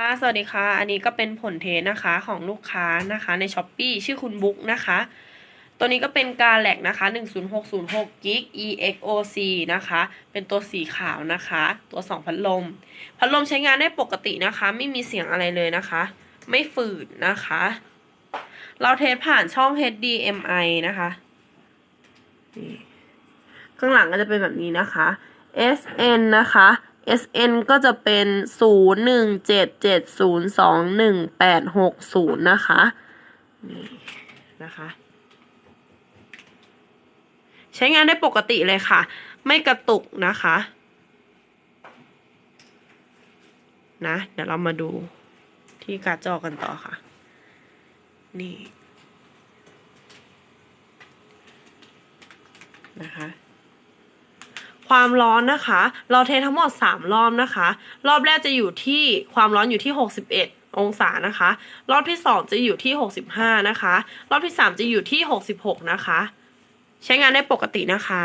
ค่ะสวัสดีค่ะ อันนี้ก็เป็นผลเทสนะคะของลูกค้านะคะใน s h อ p e e ชื่อคุณบุ๊กนะคะ ตัวนี้ก็เป็นกาแลกนะคะ 10606 g i g EXOC นะคะ เป็นตัวสีขาวนะคะ ตัว 2 พัดลม พัดลมใช้งานได้ปกตินะคะ ไม่มีเสียงอะไรเลยนะคะ ไม่ฝืดนะคะ เราเทสผ่านช่อง HDMI นะคะนี่ข้างหลังก็จะเป็นแบบนี้นะคะ SN นะคะ SN ก็จะเป็น 0 1 7 7 0 2 1 8 6 0นะคะ นี่นะคะ ใช้งานได้ปกติเลยค่ะ ไม่กระตุกนะคะ นะ เดี๋ยวเรามาดูที่การ์ดจอกันต่อค่ะ นี่ นะคะ ความร้อนนะคะ เราเททั้งหมด 3 รอบนะคะ รอบแรกจะอยู่ที่ความร้อนอยู่ที่ 61 องศานะคะ รอบที่ 2 จะอยู่ที่ 65 นะคะ รอบที่ 3 จะอยู่ที่ 66 นะคะ ใช้งานได้ปกตินะคะ